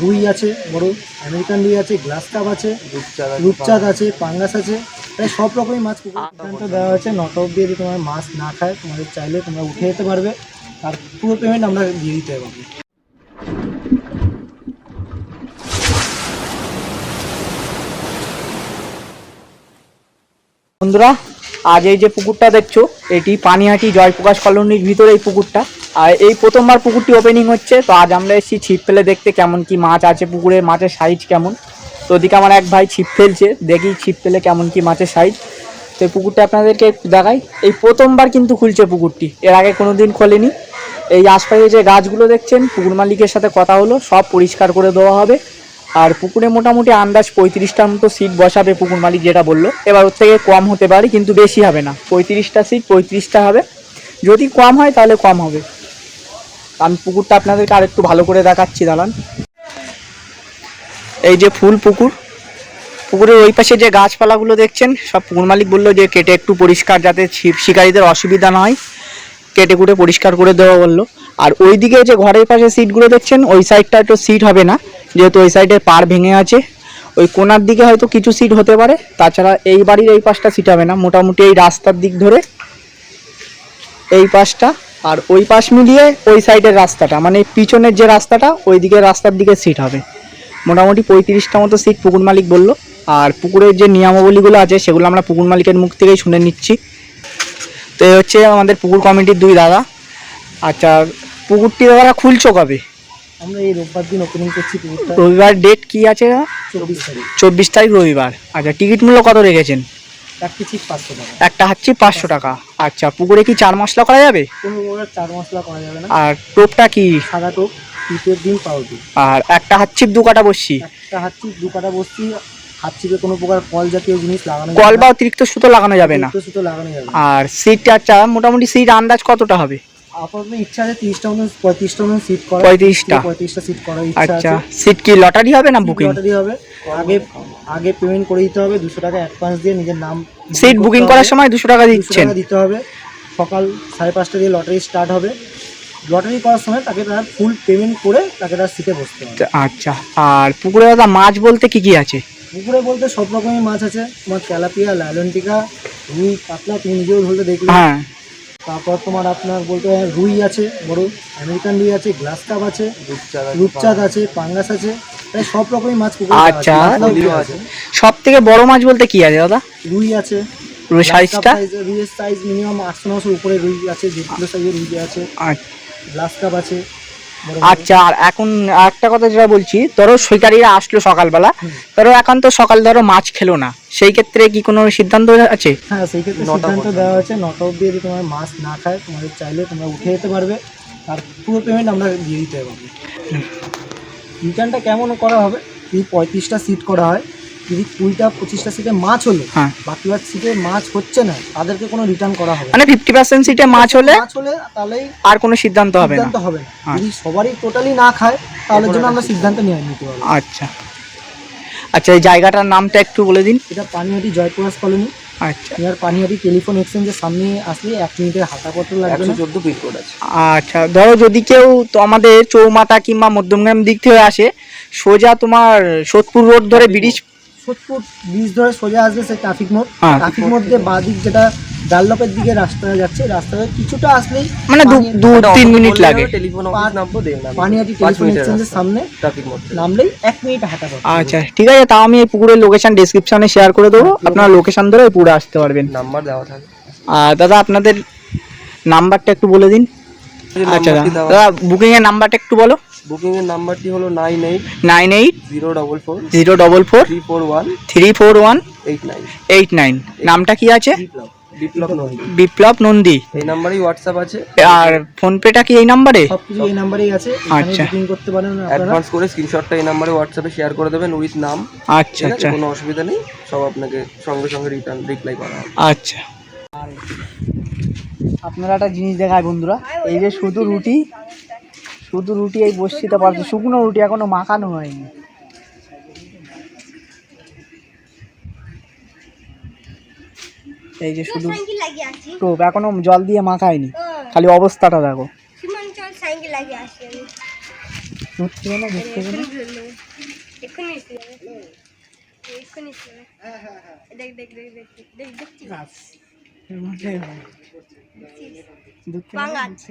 রুই আছে বড় আমেরিকান রুই আছে গ্লাস কাপ আছে রূপচাঁদ আছে পাঙ্গাস। আছে। প্রায় সব রকমই মাছ সিদ্ধান্ত দেওয়া হয়েছে। নট অব্দি যদি তোমার মাছ না খায় তোমাদের চাইলে তোমরা উঠে যেতে পারবে। আর পুরো পেমেন্ট আমরা দিয়ে দিতে পারব। বন্ধুরা আজ এই যে পুকুরটা দেখছ, এটি পানিহাটি জয়প্রকাশ কলোনির ভিতরে এই পুকুরটা। আর এই প্রথমবার পুকুরটি ওপেনিং হচ্ছে, তো আজ আমরা এসেছি ছিপ ফেলে দেখতে কেমন কি মাছ আছে পুকুরে, মাছের সাইজ কেমন। তো ওদিকে আমার এক ভাই ছিপ ফেলছে, দেখি ছিপ ফেলে কেমন কি মাছের সাইজ তো পুকুরটা আপনাদেরকে দেখাই। এই প্রথমবার কিন্তু খুলছে পুকুরটি, এর আগে কোনো দিন খোলেনি। এই আশপাশে যে গাছগুলো দেখছেন, পুকুর মালিকের সাথে কথা হলো, সব পরিষ্কার করে দেওয়া হবে। আর পুকুরে মোটামুটি আন্দাজ পঁয়ত্রিশটার মতো সিট বসাবে পুকুর মালিক যেটা বলল। এবার ওর থেকে কম হতে পারে, কিন্তু বেশি হবে না। পঁয়ত্রিশটা সিট পঁয়ত্রিশটা হবে। যদি কম হয় তাহলে কম হবে। আমি পুকুরটা আপনাদেরকে আরেকটু ভালো করে দেখাচ্ছি, দাঁড়ান। এই যে ফুল পুকুর, পুকুরের ওই পাশে যে গাছপালাগুলো দেখছেন, সব পুকুর মালিক বলল যে কেটে একটু পরিষ্কার যাতে শিকারীদের অসুবিধা না হয়। কেটে কুটে পরিষ্কার করে দেওয়া বলল। আর ওই দিকে যে ঘরের পাশে সিটগুলো দেখছেন, ওই সাইডটা একটু সিট হবে না, যেহেতু ওই সাইডের পার ভেঙে আছে। ওই কোনার দিকে হয়তো কিছু সিট হতে পারে, তাছাড়া এই বাড়ির এই পাশটা সিট হবে না, মোটামুটি এই রাস্তার দিক ধরে এই পাশটা, আর ওই পাশ মিলিয়ে ওই সাইডের রাস্তাটা মানে পিছনের যে রাস্তাটা ওই দিকে রাস্তার দিকে সিট হবে। মোটামুটি পঁয়ত্রিশটা মতো সিট পুকুর মালিক বলল, আর পুকুরের যে নিয়মাবলীগুলো আছে, সেগুলো আমরা পুকুর মালিকের মুখ থেকেই শুনে নিচ্ছি। তো এই হচ্ছে আমাদের পুকুর কমিটির দুই দাদা। আচ্ছা পুকুরটি দাদারা খুলছো কবে? আমরা এই রোববার দিন ওপেনিং করছি পুকুরটা। রবিবার ডেট কি আছে? চব্বিশ তারিখ। চব্বিশ তারিখ রবিবার। আচ্ছা টিকিট মূল্য কত রেখেছেন? একটা হাচ্ছি পাঁচশো টাকা। আচ্ছা পুকুরে কি চার মশলা করা যাবে? চার মশলা করা যাবে না। আর টোপটা কি? সাদা টোপ পিঠের দিন পাউরুটি। আর একটা হাচ্ছিপ দু কাটা বসছি। একটা হাতছি দু কাটা বসছি। হাত ছিপে কোনো প্রকার কল জাতীয় জিনিস লাগানো কল বা অতিরিক্ত সুতো লাগানো যাবে না। সুতো সুতো লাগানো যাবে আর সিট আচ্ছা মোটামুটি সিট আন্দাজ কতটা হবে? আপাতত ইচ্ছা আছে তিরিশটা মতন পঁয়ত্রিশটা মতন সিট করা পঁয়ত্রিশটা? পঁয়ত্রিশটা সিট করার ইচ্ছা আচ্ছা সিট কি লটারি হবে না বুকিং লটারি হবে। আগে আগে পেমেন্ট করে দিতে হবে দুশো টাকা অ্যাডভান্স দিয়ে নিজের নাম সিট বুকিং করার সময় দুশো টাকা 200 দিচ্ছেন? দিতে হবে। সকাল সাড়ে পাঁচটা দিয়ে লটারি স্টার্ট হবে। লটারি করার সময় তাকে তার ফুল পেমেন্ট করে তাকে তার সিটে বসতে হবে। আচ্ছা আর পুকুরে দাদা মাছ বলতে কি কি আছে? পুকুরে বলতে সব রকমের মাছ আছে। তোমার তেলাপিয়া লাইলনটিকা রুই কাতলা তুমি নিজেও ধরতে দেখলে। হ্যাঁ। তারপর তোমার আপনার বলতে রুই আছে বড় আমেরিকান রুই আছে গ্লাস কাপ আছে রূপচাঁদ আছে পাঙ্গাস। আছে প্রায় সব রকমই মাছ আচ্ছা। আছে। সব থেকে বড় মাছ বলতে কি আছে দাদা? রুই আছে। রুই সাইজটা? রুইয়ের সাইজ মিনিমাম আটশো নশো উপরে রুই আছে যে কিলো সাইজের রুই আছে। গ্লাস কাপ আছে। আচ্ছা আর এখন একটা কথা যেটা বলছি ধরো শিকারীরা আসলো সকালবেলা ধরো এখন তো সকাল ধরো মাছ খেলো না সেই ক্ষেত্রে কি কোনো সিদ্ধান্ত আছে? হ্যাঁ সেই ক্ষেত্রে সিদ্ধান্ত দেওয়া হয়েছে নটা অব্দি যদি তোমার মাছ না খায় তোমাদের চাইলে তোমরা উঠে যেতে পারবে আর পুরো পেমেন্ট আমরা দিয়ে দিতে পারব। রিটার্নটা কেমন করা হবে? যদি পঁয়ত্রিশটা সিট করা হয়। যদি কুড়িটা পঁচিশটা সিটে মাছ হলো হ্যাঁ। বাকি বার সিটে মাছ হচ্ছে না তাদেরকে কোনো রিটার্ন করা হবে মানে ফিফটি পার্সেন্ট সিটে মাছ হলে মাছ হলে তাহলেই আর কোনো সিদ্ধান্ত হবে না। সিদ্ধান্ত হবে হ্যাঁ। যদি সবারই টোটালি না খায় তাহলে জন্য আমরা সিদ্ধান্ত নিয়ে নিতে পারব। আচ্ছা। আচ্ছা এই জায়গাটার নামটা একটু বলে দিন। এটা পানিহাটি জয়প্রকাশ কলোনি। আচ্ছা। এবার পানিহাটি টেলিফোন এক্সচেঞ্জের সামনে আসলে এক মিনিটের হাঁটা পত্র লাগবে না। চোদ্দ পিনকোড আছে। আচ্ছা ধরো যদি কেউ তো আমাদের চৌমাথা কিংবা মধ্যমগ্রাম দিক থেকে আসে সোজা তোমার সোদপুর রোড ধরে ব্রিজ সোদপুর ব্রিজ ধরে সোজা আসবে সেই ট্রাফিক মোড় হ্যাঁ। ট্রাফিক মোড় দিয়ে বাঁ দিক যেটা ডাল্লপের দিকে রাস্তা যাচ্ছে রাস্তায় কিছুটা আসলেই মানে দু তিন মিনিট লাগে। টেলিফোন নামবো পানিহাটি টেলিফোন এক্সচেঞ্জের সামনে ট্রাফিক মোড় নামলেই এক মিনিট হাঁটা পথ। আচ্ছা ঠিক আছে তাও আমি এই পুকুরের লোকেশন ডিসক্রিপশনে শেয়ার করে দেবো। আপনারা লোকেশন ধরে এই পুকুরে আসতে পারবেন। নাম্বার দেওয়া থাকে আর দাদা আপনাদের নাম্বারটা একটু বলে দিন। আচ্ছা দাদা। বুকিং এর নাম্বারটা একটু বলো। বুকিং এর নাম্বারটি হলো nine eight nine eight zero double four zero double four three four one three four one eight nine eight nine নামটা কি আছে? বিপ্লব বিপ্লব নন্দী বিপ্লব নন্দী এই নাম্বারেই হোয়াটসঅ্যাপ আছে। আর ফোনপেটা কি এই নাম্বারে সবকিছু এই নাম্বারেই আছে। আচ্ছা। বুকিং করতে পারেন আপনারা। অ্যাডভান্স করে স্ক্রিনশটটা এই নাম্বারে হোয়াটসঅ্যাপে শেয়ার করে দেবেন উইথ নাম। আচ্ছা আচ্ছা। কোনো অসুবিধা নেই। সব আপনাকে সঙ্গে সঙ্গে রিটার্ন রিপ্লাই করা হবে। আচ্ছা। আপনারা একটা জিনিস দেখায় বন্ধুরা। এই যে শুধু রুটি শুধু রুটি এই বসিতে পারছে শুকনো রুটি এখনও মাখানো হয়নি। এই যে শুধু টোপ এখনও জল দিয়ে মাখায়নি। খালি অবস্থাটা দেখো। দেখছি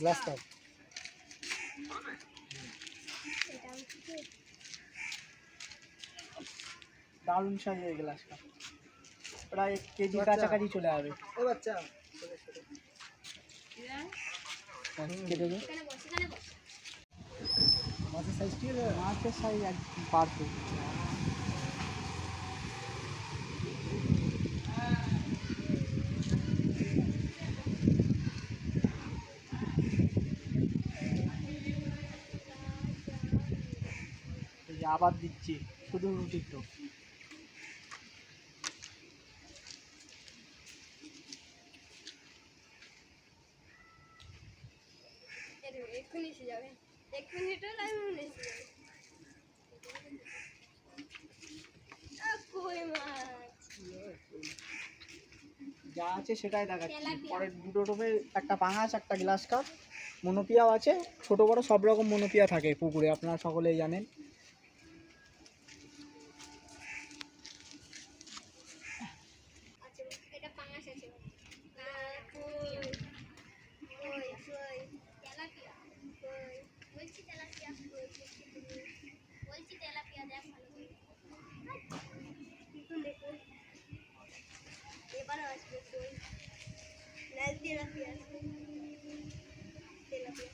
গ্লাস দাও দারুণ সাইজ এই গ্লাসটা। প্রায় কেজি কাছাকাছি চলে যাবে ও বাচ্চা। মাছের সাইজ আছে মাছের সাইজ একদম পারফেক্ট আবার দিচ্ছি শুধু রুটির তো। যা আছে সেটাই দেখাচ্ছি। পরের দুটো টোপে একটা পাঙাশ একটা গ্লাস কাপ। মনোপিয়াও আছে ছোট বড় সব রকম মনোপিয়া থাকে পুকুরে আপনারা সকলেই জানেন আচ্ছা এটা পাঙাশ আছে আর কই কই কই তেলাপিয়া কই বলছি তেলাপিয়া কই বলছি তুমি বলছি তেলাপিয়া দেখ ভালো করে দেখুন দেখুন এবারে আসবে কই লাল তেলাপিয়া আসবে তেলাপিয়া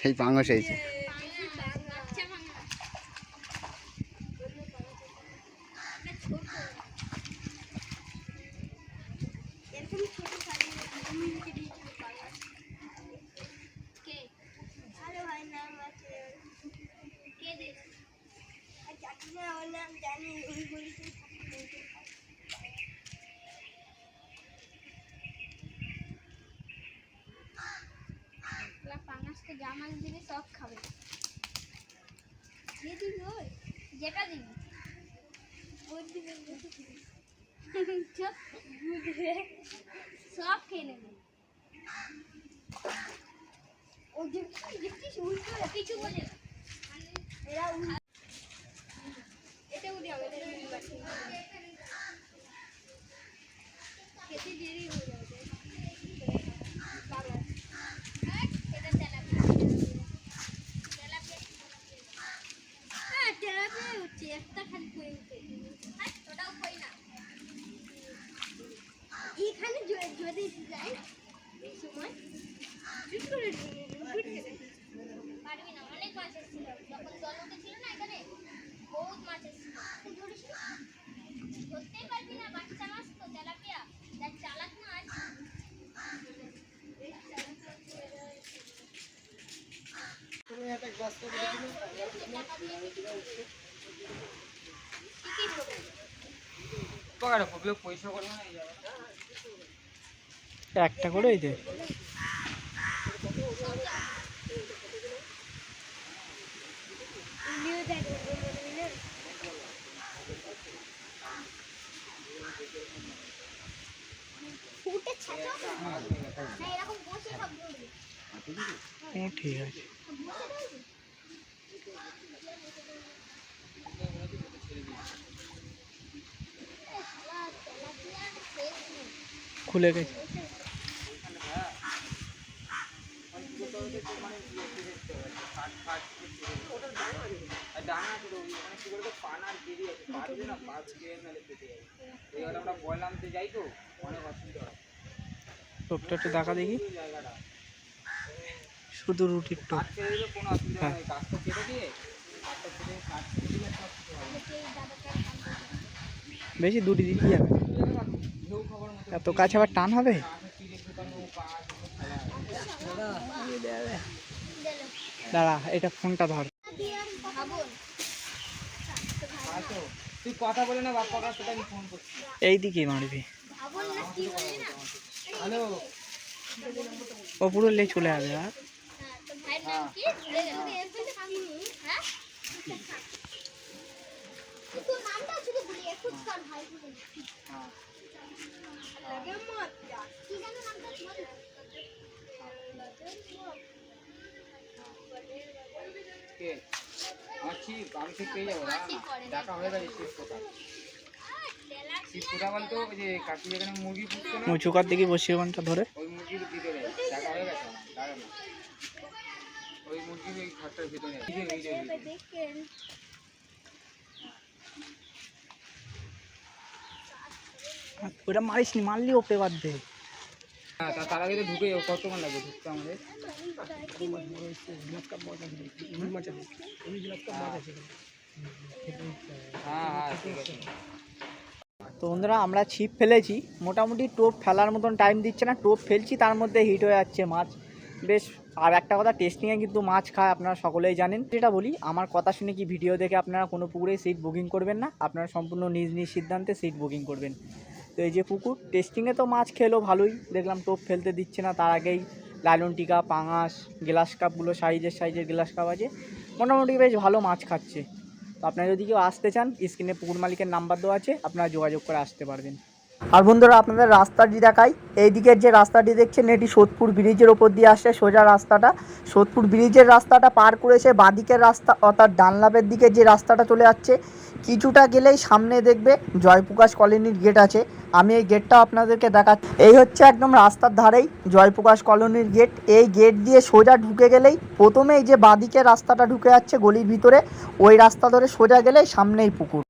সেই পাঙাশ হয়েছে বাচ্চা পাঙাশ এরকম ছোট সাইজের আমি রেখে দিয়েছিল পাঙাশ কে আরে ভাই নাম আছে কে দিয়েছে জানি পাঙাশকে জামাল দিবি সব খাবে। দিয়ে দিবি ওই, যেটা দিবি সব খেয়ে নেবে। দেখছিস উল্টো কিছু বলে এরা উল- এটা উঠে হবে এটা উঠে বাকি। খেতে দেরি হয়ে যাবে বাবা এটা তেলাপিয়া হ্যাঁ তেলাপিয়া উঠছে একটা খালি কই হ্যাঁ ওটাও কই না। এখানে য- যদি যাই এই সময়। চুপ করে উঠে পারবি না অনেক মাছ এসেছিল। যখন জল উঠেছিল না এখানে বহুত মাছ এসেছিল। ধরিস ধরতেই পারবি না বাচ্চা মাছ তো তেলাপিয়া। চালাক মাছ এই তেলাপিয়া ছেড়ে দেওয়া হয়েছে। কি কি হবে? একটা করেই দে ভিডিও দেখো বলবি না ফুটে ছাচা না এরকম বসে সব ধরবি ও ঠিক আছে খুলে গেছে। টোপটা একটু দেখা দেখি। শুধু রুটির টোপ। হ্যাঁ। বেশি দুটি দিতে যাবে এত কাছে আবার টান হবে? দাঁড়া, এটা ফোনটা ধর। ভাবুন তুই কথা বলে না বাপ্পা কাছে আমি ফোন করছি এই দিকেই মারবি ও পুরো চলে যাবে আর হ্যাঁ তো ভাইয়ের নাম কি ভুলে গেলাম হ্যাঁ তোর নামটা শুধু ভুলে গেছি ফুচকার ভাই ভুলে গেছি লাগে মত কি জানো নামটা বল কে আমার চিপ আমি ঠিক পেয়ে যাব দেখা হয়ে গেছে চিপ কোথায় চিপ কোথায় বলতো ওই যে কাকি যেখানে মুরগি পুষতো না উঁচু কর বসিয়ে ওখানটা ধরে। ওই মুরগির ভিতরে। দেখা হয়ে গেছে আমার ওই মুরগির ওই ঘরটার ভিতরে। এই যে এই যে এই যে। দেখেন ওটা মারিস নি মারলি ওপে বাদ দে। তা- হ্যাঁ তো বন্ধুরা, আমরা ছিপ ফেলেছি। মোটামুটি টোপ ফেলার মতন টাইম দিচ্ছে না, টোপ ফেলছি, তার মধ্যে হিট হয়ে যাচ্ছে মাছ। বেশ, আর একটা কথা টেস্টিংয়ে কিন্তু মাছ খায়, আপনারা সকলেই জানেন। যেটা বলি, আমার কথা শুনে কি ভিডিও দেখে আপনারা কোনো পুকুরে সিট বুকিং করবেন না? আপনারা সম্পূর্ণ নিজ নিজ সিদ্ধান্তে সিট বুকিং করবেন। তো এই যে পুকুর টেস্টিংয়ে তো মাছ খেলো ভালোই। দেখলাম টোপ ফেলতে দিচ্ছে না, তার আগেই লালন টিকা, পাঙাশ গ্লাস কাপগুলো সাইজের সাইজের গ্লাস কাপ আছে। মোটামুটি বেশ ভালো মাছ খাচ্ছে। তো আপনারা যদি কেউ আসতে চান স্ক্রিনে পুকুর মালিকের নাম্বার দেওয়া আছে, আপনারা যোগাযোগ করে আসতে পারবেন। আর বন্ধুরা আপনাদের রাস্তাটি দেখাই। এই দিকের যে রাস্তাটি দেখছেন, এটি সোদপুর ব্রিজের ওপর দিয়ে আসছে সোজা রাস্তাটা। সোদপুর ব্রিজের রাস্তাটা পার করেছে বাঁদিকের রাস্তা, অর্থাৎ ডানলাভের দিকে যে রাস্তাটা চলে যাচ্ছে। কিছুটা গেলেই সামনে দেখবে জয়প্রকাশ কলোনির গেট আছে। আমি এই গেটটা আপনাদেরকে দেখাচ্ছি এই হচ্ছে একদম রাস্তার ধারেই জয়প্রকাশ কলোনির গেট। এই গেট দিয়ে সোজা ঢুকে গেলেই প্রথমে এই যে বাঁদিকে রাস্তাটা ঢুকে যাচ্ছে গলির ভিতরে, ওই রাস্তা ধরে সোজা গেলেই সামনেই পুকুর।